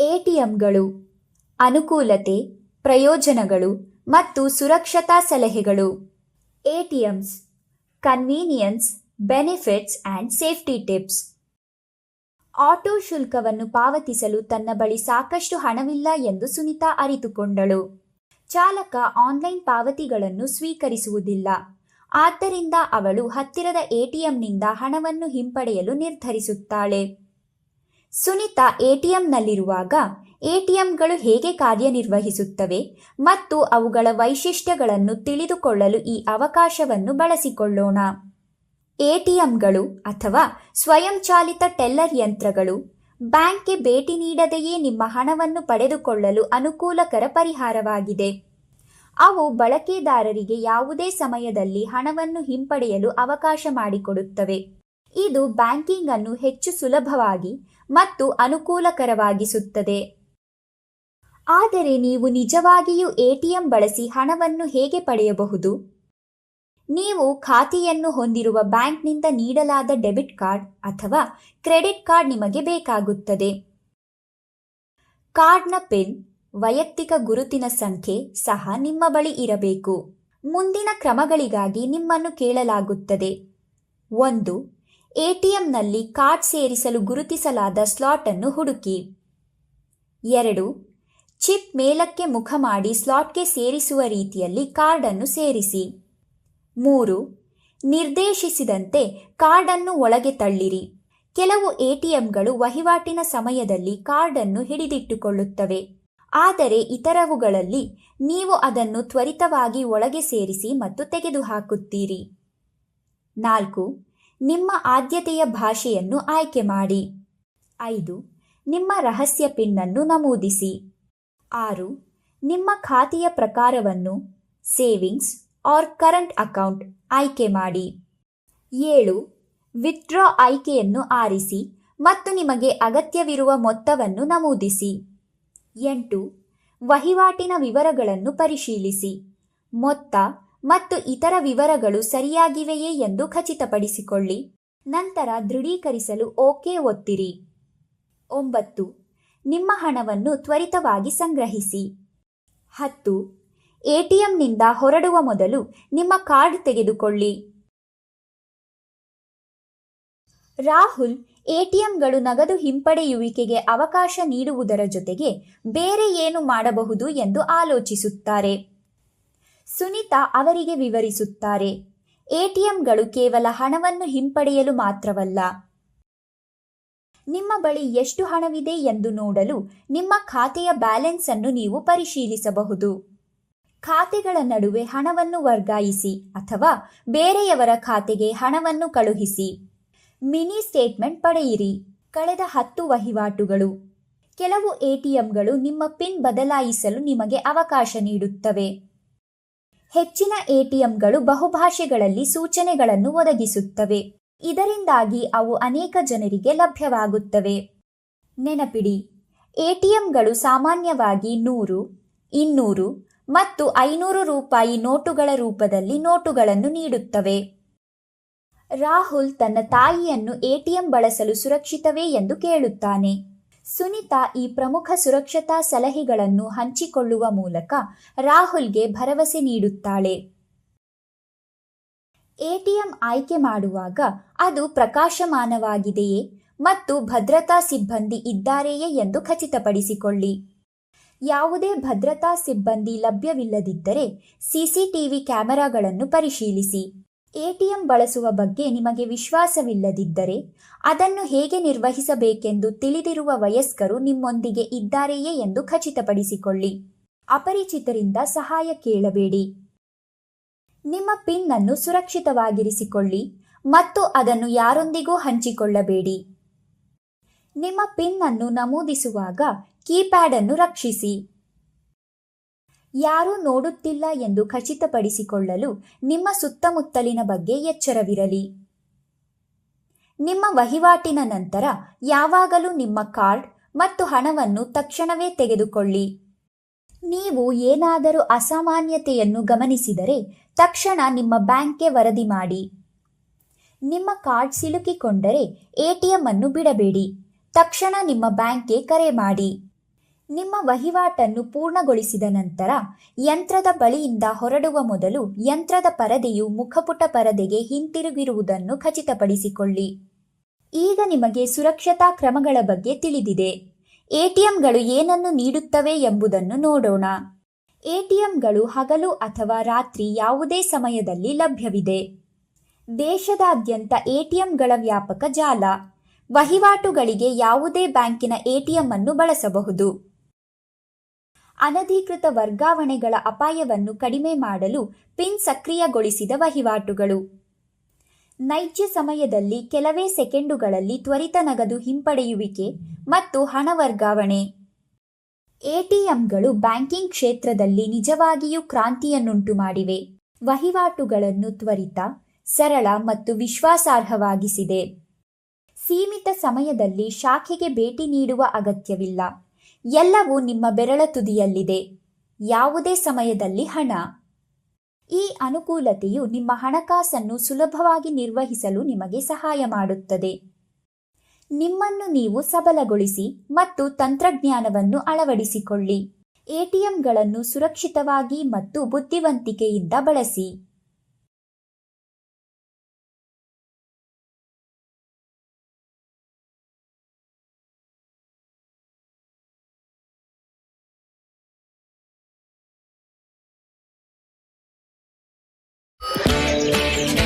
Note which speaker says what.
Speaker 1: ಎಟಿಎಂಗಳು, ಅನುಕೂಲತೆ, ಪ್ರಯೋಜನಗಳು ಮತ್ತು ಸುರಕ್ಷತಾ ಸಲಹೆಗಳು. ATMs, convenience, benefits and safety tips. Auto ಶುಲ್ಕವನ್ನು ಪಾವತಿಸಲು ತನ್ನ ಬಳಿ ಸಾಕಷ್ಟು ಹಣವಿಲ್ಲ ಎಂದು ಸುನಿತಾ ಅರಿತುಕೊಂಡಳು. ಚಾಲಕ ಆನ್ಲೈನ್ ಪಾವತಿಗಳನ್ನು ಸ್ವೀಕರಿಸುವುದಿಲ್ಲ. ಆದ್ದರಿಂದ ಅವಳು ಹತ್ತಿರದ ಎಟಿಎಂನಿಂದ ಹಣವನ್ನು ಹಿಂಪಡೆಯಲು ನಿರ್ಧರಿಸುತ್ತಾಳೆ. ಸುನಿತಾ ಎಟಿಎಂನಲ್ಲಿರುವಾಗ ಎಟಿಎಂಗಳು ಹೇಗೆ ಕಾರ್ಯನಿರ್ವಹಿಸುತ್ತವೆ ಮತ್ತು ಅವುಗಳ ವೈಶಿಷ್ಟ್ಯಗಳನ್ನು ತಿಳಿದುಕೊಳ್ಳಲು ಈ ಅವಕಾಶವನ್ನು ಬಳಸಿಕೊಳ್ಳೋಣ. ಎಟಿಎಂಗಳು ಅಥವಾ ಸ್ವಯಂಚಾಲಿತ ಟೆಲ್ಲರ್ ಯಂತ್ರಗಳು ಬ್ಯಾಂಕ್ಗೆ ಭೇಟಿ ನೀಡದೆಯೇ ನಿಮ್ಮ ಹಣವನ್ನು ಪಡೆದುಕೊಳ್ಳಲು ಅನುಕೂಲಕರ ಪರಿಹಾರವಾಗಿದೆ. ಅವು ಬಳಕೆದಾರರಿಗೆ ಯಾವುದೇ ಸಮಯದಲ್ಲಿ ಹಣವನ್ನು ಹಿಂಪಡೆಯಲು ಅವಕಾಶ ಮಾಡಿಕೊಡುತ್ತವೆ. ಇದು ಬ್ಯಾಂಕಿಂಗ್ ಅನ್ನು ಹೆಚ್ಚು ಸುಲಭವಾಗಿ ಮತ್ತು ಅನುಕೂಲಕರವಾಗಿಸುತ್ತದೆ. ಆದರೆ ನೀವು ನಿಜವಾಗಿಯೂ ಎಟಿಎಂ ಬಳಸಿ ಹಣವನ್ನು ಹೇಗೆ ಪಡೆಯಬಹುದು? ನೀವು ಖಾತೆಯನ್ನು ಹೊಂದಿರುವ ಬ್ಯಾಂಕ್ನಿಂದ ನೀಡಲಾದ ಡೆಬಿಟ್ ಕಾರ್ಡ್ ಅಥವಾ ಕ್ರೆಡಿಟ್ ಕಾರ್ಡ್ ನಿಮಗೆ ಬೇಕಾಗುತ್ತದೆ. ಕಾರ್ಡ್ನ ಪಿನ್, ವೈಯಕ್ತಿಕ ಗುರುತಿನ ಸಂಖ್ಯೆ ಸಹ ನಿಮ್ಮ ಬಳಿ ಇರಬೇಕು. ಮುಂದಿನ ಕ್ರಮಗಳಿಗಾಗಿ ನಿಮ್ಮನ್ನು ಕೇಳಲಾಗುತ್ತದೆ. ಒಂದು ಎಟಿಎಂನಲ್ಲಿ ಕಾರ್ಡ್ ಸೇರಿಸಲು ಗುರುತಿಸಲಾದ ಸ್ಲಾಟ್ ಅನ್ನು ಹುಡುಕಿ. ಎರಡು. ಚಿಪ್ ಮೇಲಕ್ಕೆ ಮುಖ ಮಾಡಿ ಸ್ಲಾಟ್ಗೆ ಸೇರಿಸುವ ರೀತಿಯಲ್ಲಿ ಕಾರ್ಡ್ ಅನ್ನು ಸೇರಿಸಿ. ಮೂರು. ನಿರ್ದೇಶಿಸಿದಂತೆ ಕಾರ್ಡ್ ಅನ್ನು ಒಳಗೆ ತಳ್ಳಿರಿ. ಕೆಲವು ಎಟಿಎಂಗಳು ವಹಿವಾಟಿನ ಸಮಯದಲ್ಲಿ ಕಾರ್ಡ್ ಅನ್ನು ಹಿಡಿದಿಟ್ಟುಕೊಳ್ಳುತ್ತವೆ. ಆದರೆ ಇತರವುಗಳಲ್ಲಿ ನೀವು ಅದನ್ನು ತ್ವರಿತವಾಗಿ ಒಳಗೆ ಸೇರಿಸಿ ಮತ್ತು ತೆಗೆದುಹಾಕುತ್ತೀರಿ. ನಾಲ್ಕು. ನಿಮ್ಮ ಆದ್ಯತೆಯ ಭಾಷೆಯನ್ನು ಆಯ್ಕೆ ಮಾಡಿ. ಐದು, ನಿಮ್ಮ ರಹಸ್ಯ ಪಿನ್ ಅನ್ನು ನಮೂದಿಸಿ. ಆರು, ನಿಮ್ಮ ಖಾತೆಯ ಪ್ರಕಾರವನ್ನು ಸೇವಿಂಗ್ಸ್ ಆರ್ ಕರೆಂಟ್ ಅಕೌಂಟ್ ಆಯ್ಕೆ ಮಾಡಿ. ಏಳು, ವಿತ್ಡ್ರಾ ಆಯ್ಕೆಯನ್ನು ಆರಿಸಿ ಮತ್ತು ನಿಮಗೆ ಅಗತ್ಯವಿರುವ ಮೊತ್ತವನ್ನು ನಮೂದಿಸಿ. ಎಂಟು, ವಹಿವಾಟಿನ ವಿವರಗಳನ್ನು ಪರಿಶೀಲಿಸಿ. ಮೊತ್ತ ಮತ್ತು ಇತರ ವಿವರಗಳು ಸರಿಯಾಗಿವೆಯೇ ಎಂದು ಖಚಿತಪಡಿಸಿಕೊಳ್ಳಿ. ನಂತರ ದೃಢೀಕರಿಸಲು ಓಕೆ ಒತ್ತಿರಿ. ಒಂಬತ್ತು. ನಿಮ್ಮ ಹಣವನ್ನು ತ್ವರಿತವಾಗಿ ಸಂಗ್ರಹಿಸಿ. ಹತ್ತು. ಎಟಿಎಂನಿಂದ ಹೊರಡುವ ಮೊದಲು ನಿಮ್ಮ ಕಾರ್ಡ್ ತೆಗೆದುಕೊಳ್ಳಿ. ರಾಹುಲ್, ಎಟಿಎಂಗಳು ನಗದು ಹಿಂಪಡೆಯುವಿಕೆಗೆ ಅವಕಾಶ ನೀಡುವುದರ ಜೊತೆಗೆ ಬೇರೆ ಏನು ಮಾಡಬಹುದು ಎಂದು ಆಲೋಚಿಸುತ್ತಾರೆ. ಸುನಿತಾ ಅವರಿಗೆ ವಿವರಿಸುತ್ತಾರೆ. ಎಟಿಎಂಗಳು ಕೇವಲ ಹಣವನ್ನು ಹಿಂಪಡೆಯಲು ಮಾತ್ರವಲ್ಲ. ನಿಮ್ಮ ಬಳಿ ಎಷ್ಟು ಹಣವಿದೆ ಎಂದು ನೋಡಲು ನಿಮ್ಮ ಖಾತೆಯ ಬ್ಯಾಲೆನ್ಸ್ ಅನ್ನು ನೀವು ಪರಿಶೀಲಿಸಬಹುದು. ಖಾತೆಗಳ ನಡುವೆ ಹಣವನ್ನು ವರ್ಗಾಯಿಸಿ ಅಥವಾ ಬೇರೆಯವರ ಖಾತೆಗೆ ಹಣವನ್ನು ಕಳುಹಿಸಿ. ಮಿನಿ ಸ್ಟೇಟ್ಮೆಂಟ್ ಪಡೆಯಿರಿ. ಕಳೆದ ಹತ್ತು ವಹಿವಾಟುಗಳು. ಕೆಲವು ಎಟಿಎಂಗಳು ನಿಮ್ಮ ಪಿನ್ ಬದಲಾಯಿಸಲು ನಿಮಗೆ ಅವಕಾಶ ನೀಡುತ್ತವೆ. ಹೆಚ್ಚಿನ ಎಟಿಎಂಗಳು ಬಹುಭಾಷೆಗಳಲ್ಲಿ ಸೂಚನೆಗಳನ್ನು ಒದಗಿಸುತ್ತವೆ. ಇದರಿಂದಾಗಿ ಅವು ಅನೇಕ ಜನರಿಗೆ ಲಭ್ಯವಾಗುತ್ತವೆ. ನೆನಪಿಡಿ, ಎಟಿಎಂಗಳು ಸಾಮಾನ್ಯವಾಗಿ ನೂರು, ಇನ್ನೂರು ಮತ್ತು ಐನೂರು ರೂಪಾಯಿ ನೋಟುಗಳ ರೂಪದಲ್ಲಿ ನೋಟುಗಳನ್ನು ನೀಡುತ್ತವೆ. ರಾಹುಲ್ ತನ್ನ ತಾಯಿಯನ್ನು ಎಟಿಎಂ ಬಳಸಲು ಸುರಕ್ಷಿತವೇ ಎಂದು ಕೇಳುತ್ತಾನೆ. ಸುನಿತಾ ಈ ಪ್ರಮುಖ ಸುರಕ್ಷತಾ ಸಲಹೆಗಳನ್ನು ಹಂಚಿಕೊಳ್ಳುವ ಮೂಲಕ ರಾಹುಲ್ಗೆ ಭರವಸೆ ನೀಡುತ್ತಾಳೆ. ಎಟಿಎಂ ಆಯ್ಕೆ ಮಾಡುವಾಗ ಅದು ಪ್ರಕಾಶಮಾನವಾಗಿದೆಯೇ ಮತ್ತು ಭದ್ರತಾ ಸಿಬ್ಬಂದಿ ಇದ್ದಾರೆಯೇ ಎಂದು ಖಚಿತಪಡಿಸಿಕೊಳ್ಳಿ. ಯಾವುದೇ ಭದ್ರತಾ ಸಿಬ್ಬಂದಿ ಲಭ್ಯವಿಲ್ಲದಿದ್ದರೆ ಸಿಸಿಟಿವಿ ಕ್ಯಾಮೆರಾಗಳನ್ನು ಪರಿಶೀಲಿಸಿ. ಎಟಿಎಂ ಬಳಸುವ ಬಗ್ಗೆ ನಿಮಗೆ ವಿಶ್ವಾಸವಿಲ್ಲದಿದ್ದರೆ ಅದನ್ನು ಹೇಗೆ ನಿರ್ವಹಿಸಬೇಕೆಂದು ತಿಳಿದಿರುವ ವಯಸ್ಕರು ನಿಮ್ಮೊಂದಿಗೆ ಇದ್ದಾರೆಯೇ ಎಂದು ಖಚಿತಪಡಿಸಿಕೊಳ್ಳಿ. ಅಪರಿಚಿತರಿಂದ ಸಹಾಯ ಕೇಳಬೇಡಿ. ನಿಮ್ಮ ಪಿನ್ ಅನ್ನು ಸುರಕ್ಷಿತವಾಗಿರಿಸಿಕೊಳ್ಳಿ ಮತ್ತು ಅದನ್ನು ಯಾರೊಂದಿಗೂ ಹಂಚಿಕೊಳ್ಳಬೇಡಿ. ನಿಮ್ಮ ಪಿನ್ ಅನ್ನು ನಮೂದಿಸುವಾಗ ಕೀಪ್ಯಾಡ್ ಅನ್ನು ರಕ್ಷಿಸಿ. ಯಾರೂ ನೋಡುತ್ತಿಲ್ಲ ಎಂದು ಖಚಿತಪಡಿಸಿಕೊಳ್ಳಲು ನಿಮ್ಮ ಸುತ್ತಮುತ್ತಲಿನ ಬಗ್ಗೆ ಎಚ್ಚರವಿರಲಿ. ನಿಮ್ಮ ವಹಿವಾಟಿನ ನಂತರ ಯಾವಾಗಲೂ ನಿಮ್ಮ ಕಾರ್ಡ್ ಮತ್ತು ಹಣವನ್ನು ತಕ್ಷಣವೇ ತೆಗೆದುಕೊಳ್ಳಿ. ನೀವು ಏನಾದರೂ ಅಸಾಮಾನ್ಯತೆಯನ್ನು ಗಮನಿಸಿದರೆ ತಕ್ಷಣ ನಿಮ್ಮ ಬ್ಯಾಂಕ್ಗೆ ವರದಿ ಮಾಡಿ. ನಿಮ್ಮ ಕಾರ್ಡ್ ಸಿಲುಕಿಕೊಂಡರೆ ಎಟಿಎಂ ಅನ್ನು ಬಿಡಬೇಡಿ. ತಕ್ಷಣ ನಿಮ್ಮ ಬ್ಯಾಂಕ್ಗೆ ಕರೆ ಮಾಡಿ. ನಿಮ್ಮ ವಹಿವಾಟನ್ನು ಪೂರ್ಣಗೊಳಿಸಿದ ನಂತರ ಯಂತ್ರದ ಬಳಿಯಿಂದ ಹೊರಡುವ ಮೊದಲು ಯಂತ್ರದ ಪರದೆಯು ಮುಖಪುಟ ಪರದೆಗೆ ಹಿಂತಿರುಗಿರುವುದನ್ನು ಖಚಿತಪಡಿಸಿಕೊಳ್ಳಿ. ಈಗ ನಿಮಗೆ ಸುರಕ್ಷತಾ ಕ್ರಮಗಳ ಬಗ್ಗೆ ತಿಳಿದಿದೆ. ಎಟಿಎಂಗಳು ಏನನ್ನು ನೀಡುತ್ತವೆ ಎಂಬುದನ್ನು ನೋಡೋಣ. ಎಟಿಎಂಗಳು ಹಗಲು ಅಥವಾ ರಾತ್ರಿ ಯಾವುದೇ ಸಮಯದಲ್ಲಿ ಲಭ್ಯವಿದೆ. ದೇಶದಾದ್ಯಂತ ಎಟಿಎಂಗಳ ವ್ಯಾಪಕ ಜಾಲ. ವಹಿವಾಟುಗಳಿಗೆ ಯಾವುದೇ ಬ್ಯಾಂಕಿನ ಎಟಿಎಂ ಅನ್ನು ಬಳಸಬಹುದು. ಅನಧಿಕೃತ ವರ್ಗಾವಣೆಗಳ ಅಪಾಯವನ್ನು ಕಡಿಮೆ ಮಾಡಲು ಪಿನ್ ಸಕ್ರಿಯಗೊಳಿಸಿದ ವಹಿವಾಟುಗಳು. ನೈಜ ಸಮಯದಲ್ಲಿ ಕೆಲವೇ ಸೆಕೆಂಡುಗಳಲ್ಲಿ ತ್ವರಿತ ನಗದು ಹಿಂಪಡೆಯುವಿಕೆ ಮತ್ತು ಹಣ ವರ್ಗಾವಣೆ. ಎಟಿಎಂಗಳು ಬ್ಯಾಂಕಿಂಗ್ ಕ್ಷೇತ್ರದಲ್ಲಿ ನಿಜವಾಗಿಯೂ ಕ್ರಾಂತಿಯನ್ನುಂಟು ಮಾಡಿವೆ. ವಹಿವಾಟುಗಳನ್ನು ತ್ವರಿತ, ಸರಳ ಮತ್ತು ವಿಶ್ವಾಸಾರ್ಹವಾಗಿಸಿದೆ. ಸೀಮಿತ ಸಮಯದಲ್ಲಿ ಶಾಖೆಗೆ ಭೇಟಿ ನೀಡುವ ಅಗತ್ಯವಿಲ್ಲ. ಎಲ್ಲವೂ ನಿಮ್ಮ ಬೆರಳ ತುದಿಯಲ್ಲಿದೆ. ಯಾವುದೇ ಸಮಯದಲ್ಲಿ ಹಣ. ಈ ಅನುಕೂಲತೆಯು ನಿಮ್ಮ ಹಣಕಾಸನ್ನು ಸುಲಭವಾಗಿ ನಿರ್ವಹಿಸಲು ನಿಮಗೆ ಸಹಾಯ ಮಾಡುತ್ತದೆ. ನಿಮ್ಮನ್ನು ನೀವು ಸಬಲಗೊಳಿಸಿ ಮತ್ತು ತಂತ್ರಜ್ಞಾನವನ್ನು ಅಳವಡಿಸಿಕೊಳ್ಳಿ. ಎಟಿಎಂಗಳನ್ನು ಸುರಕ್ಷಿತವಾಗಿ ಮತ್ತು ಬುದ್ಧಿವಂತಿಕೆಯಿಂದ ಬಳಸಿ. Yeah.